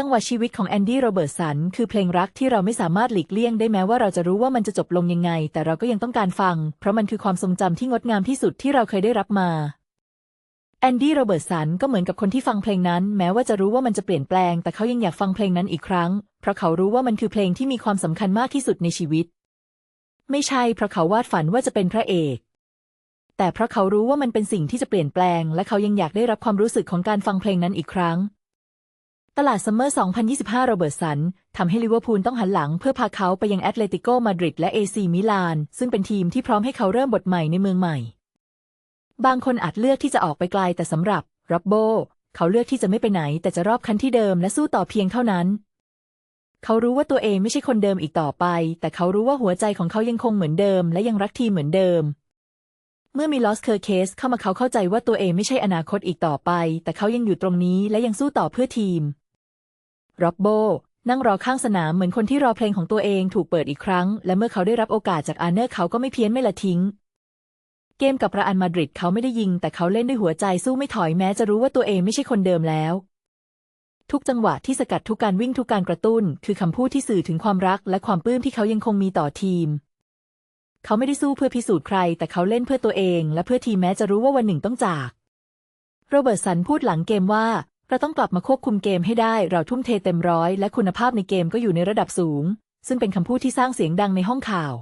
จังหวะชีวิตของแอนดี้โรเบิร์ตสันคือเพลงรักที่เราไม่สามารถหลีกเลี่ยงได้แม้ว่าเราจะรู้ว่ามันจะจบลงยังไง แต่เราก็ยังต้องการฟัง เพราะมันคือความทรงจำที่งดงามที่สุดที่เราเคยได้รับมาแอนดี้โรเบิร์ตสันก็เหมือนกับคนที่ฟังเพลงนั้น แม้ว่าจะรู้ว่ามันจะเปลี่ยนแปลง แต่เขายังอยากฟังเพลงนั้นอีกครั้ง เพราะเขารู้ว่ามันคือเพลงที่มีความสำคัญมากที่สุดในชีวิต ไม่ใช่เพราะเขาวาดฝันว่าจะเป็นพระเอกแต่เพราะเขารู้ว่ามันเป็นสิ่งที่จะเปลี่ยนแปลง และเขายังอยากได้รับความรู้สึกของการฟังเพลงนั้นอีกครั้ง ตลาดซัมเมอร์ 2025 โรเบิร์ตสันทำให้ลิเวอร์พูลต้องหันหลังเพื่อพาเขาไปยังแอตเลติโกมาดริดและเอซีมิลาน ซึ่งเป็นทีมที่พร้อมให้เขาเริ่มบทใหม่ในเมืองใหม่ บางคนอาจเลือกที่จะออกไปไกลแต่สำหรับร็อบโบ เขาเลือกที่จะไม่ไปไหน แต่จะรอบคันที่เดิมและสู้ต่อเพียงเท่านั้น เขารู้ว่าตัวเองไม่ใช่คนเดิมอีกต่อไป แต่เขารู้ว่าหัวใจของเขายังคงเหมือนเดิม และยังรักทีมเหมือนเดิมเมื่อมีลอสเคอร์เคสเข้ามาเขาเข้าใจว่าตัวเองไม่ใช่อนาคตอีกต่อไป แต่เขายังอยู่ตรงนี้และยังสู้ต่อเพื่อทีม ร็อบโบ นั่งรอข้างสนามเหมือนคนที่รอเพลงของตัวเองถูกเปิดอีกครั้ง และเมื่อเขาได้รับโอกาสจากอาร์เนอร์เขาก็ไม่เพี้ยนไม่ละทิ้ง เกมกับระอันมาดริดเขาไม่ได้ยิง แต่เขาเล่นด้วยหัวใจสู้ไม่ถอยแม้จะรู้ว่าตัวเองไม่ใช่คนเดิมแล้ว ทุกจังหวะที่สกัดทุกการวิ่งทุกการกระตุ้น คือคำพูดที่สื่อถึงความรัก และความปลื้มที่เขายังคงมีต่อทีม เขาไม่ได้สู้เพื่อพิสูจน์ใคร แต่เขาเล่นเพื่อตัวเอง และเพื่อทีมแม้จะรู้ว่าวันหนึ่งต้องจากโรเบิร์ตสันพูดหลังเกมว่า เราต้องกลับมาควบคุมเกมให้ได้ เราทุ่มเทเต็มร้อยและคุณภาพในเกมก็อยู่ในระดับสูง ซึ่งเป็นคำพูดที่สร้างเสียงดังในห้องข่าว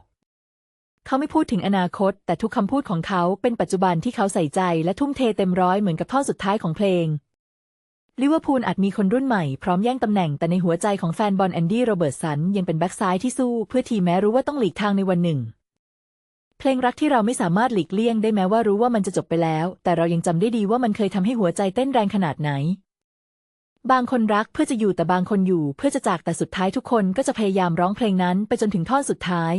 เขาไม่พูดถึงอนาคต แต่ทุกคำพูดของเขาเป็นปัจจุบันที่เขาใส่ใจและทุ่มเทเต็มร้อยเหมือนกับท่อนสุดท้ายของเพลงลิเวอร์พูลอาจมีคนรุ่นใหม่พร้อมแย่งตำแหน่งแต่ในหัวใจของแฟนบอลแอนดี้โรเบิร์ตสันยังเป็นแบ็กซ้ายที่สู้เพื่อทีแม้รู้ว่าต้องหลีกทางในวันหนึ่ง เพลงรักที่เราไม่สามารถหลีกเลี่ยงได้แม้ว่ารู้ว่ามันจะจบไปแล้ว แต่เรายังจำได้ดีว่ามันเคยทำให้หัวใจเต้นแรงขนาดไหน บางคนรักเพื่อจะอยู่แต่บางคนอยู่เพื่อจะจากแต่สุดท้ายทุกคนก็จะพยายามร้องเพลงนั้นไปจนถึงท่อนสุดท้าย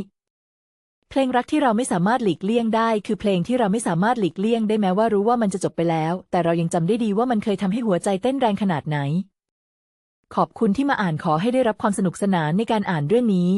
เพลงรักที่เราไม่สามารถหลีกเลี่ยงได้ คือเพลงที่เราไม่สามารถหลีกเลี่ยงได้แม้ว่ารู้ว่ามันจะจบไปแล้ว แต่เรายังจำได้ดีว่ามันเคยทำให้หัวใจเต้นแรงขนาดไหน ขอบคุณที่มาอ่านขอให้ได้รับความสนุกสนานในการอ่านเรื่องนี้